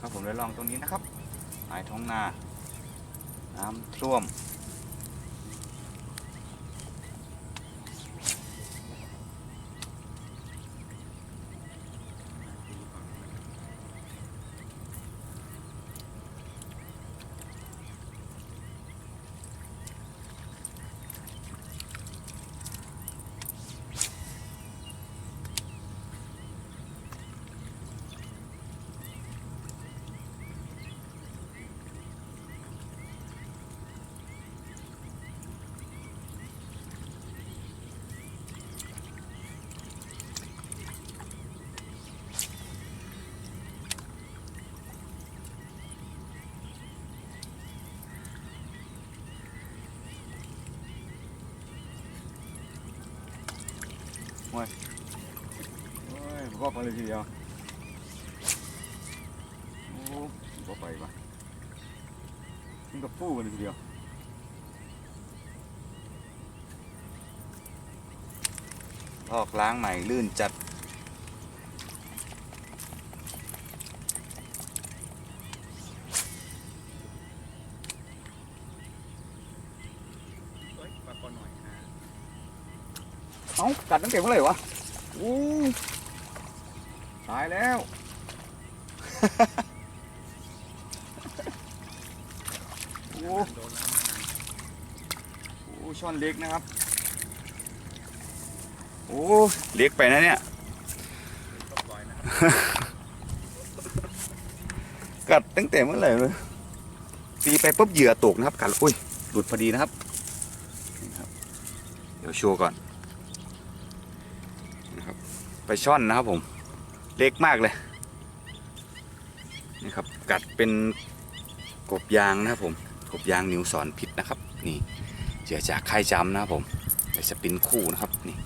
ครับผมเลยลองตรงนี้นะครับหมายท้องนา น้ำท่วม โอ้ยก็ไปเลยทีเดียวโอ้ก็ไปปะมันก็ฟู่กันเลยทีเดียวลอกล้างใหม่ลื่นจัด เอ้ากัดตั้งแต่เมื่อไหร่วะอู้ตายแล้ว โอ้โอ้ช่อนเล็กนะครับ โอ้เล็กไปนะเนี่ย กัดตั้งแต่เมื่อไหร่เลยตีไปปุ๊บเหยื่อตกนะครับกัดอุ้ยหลุดพอดีนะครับนี่ครับเดี๋ยวโชว์ก่อน ไปช่อนนะครับผมเล็กมากเลยนี่ครับกัดเป็นกบยางนะครับผมกบยางนิวสอนพิษนะครับนี่เจือจากไข่จำนะครับผมเดี๋ยวจะปินคู่นะครับนี่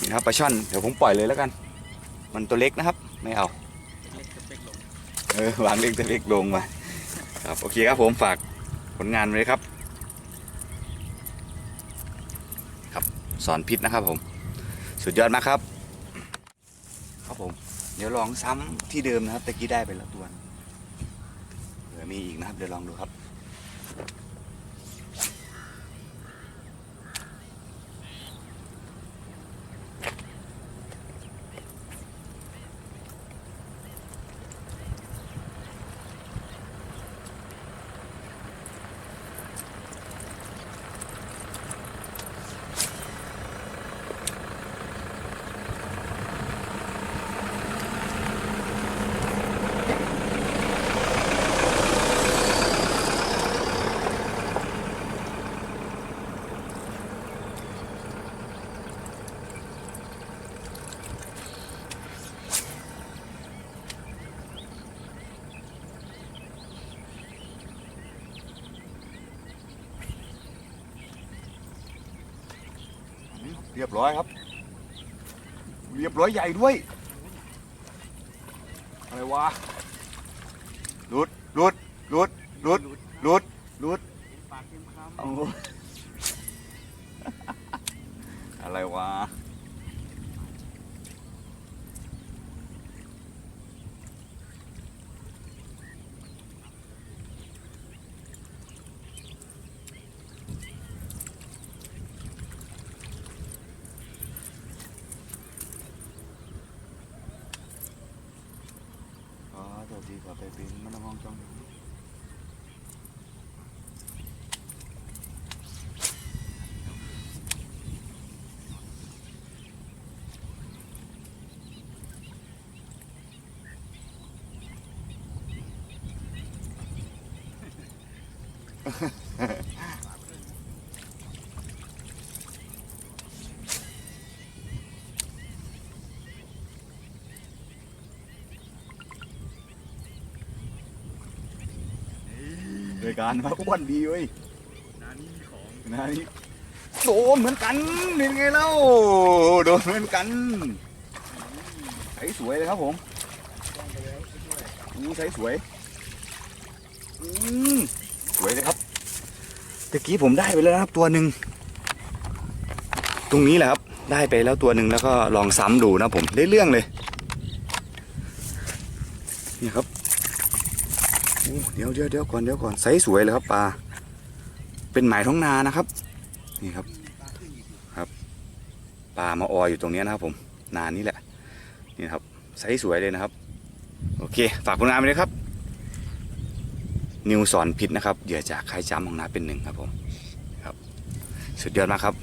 นี่นะครับปลาช่อนเดี๋ยวผมปล่อยเลยแล้วกัน มันตัวเล็กนะครับไม่เอาเออวางเล็กตัวเล็กลงมาครับโอเคครับผมฝากผลงานไว้ครับ ครับสอนพิษนะครับผม สุดยอดมากครับ ครับผม เดี๋ยวลองซ้ำที่เดิมนะครับตะกี้ได้ไปแล้วตัวหนึ่งเผื่อมีอีกนะครับ เดี๋ยวลองดูครับ เรียบร้อยครับ เรียบร้อยใหญ่ด้วย อะไรวะหลุดหลุดหลุดหลุดหลุดหลุดเอา อะไรวะ อ๋อ เดี๋ยวดีกว่าไปเป็นมันมองจ้อง รายการมาอ้วนดีเว้ยนานี่ของนะนี่โดนเหมือนกันเป็นไงเล่าโดนเหมือนกันใช้สวยเลยครับผมต้องไปแล้วช่วยอู้ใช้สวยอืมสวยเลยครับตะกี้ผมได้ไปแล้วนะครับตัวหนึ่งตรงนี้แหละครับได้ไปแล้วตัวหนึ่งแล้วก็ลองซ้ำดูนะผมได้เรื่องเลยนี่ครับโอ้ เดี๋ยวเดี๋ยวเดี๋ยวก่อนเดี๋ยวก่อนไซส์สวยเลยครับปลา เป็นหมายท้องนานะครับ นี่ครับ ครับปลามาออยอยู่ตรงนี้นะครับ ผม นานนี้แหละ นี่ครับไซส์สวยเลยนะครับ โอเค ฝากผลงานไปเลยครับ นิวสอนผิดนะครับเหยื่อจากใครจำของน้าเป็นหนึ่งครับผม ครับ สุดยอดมากครับ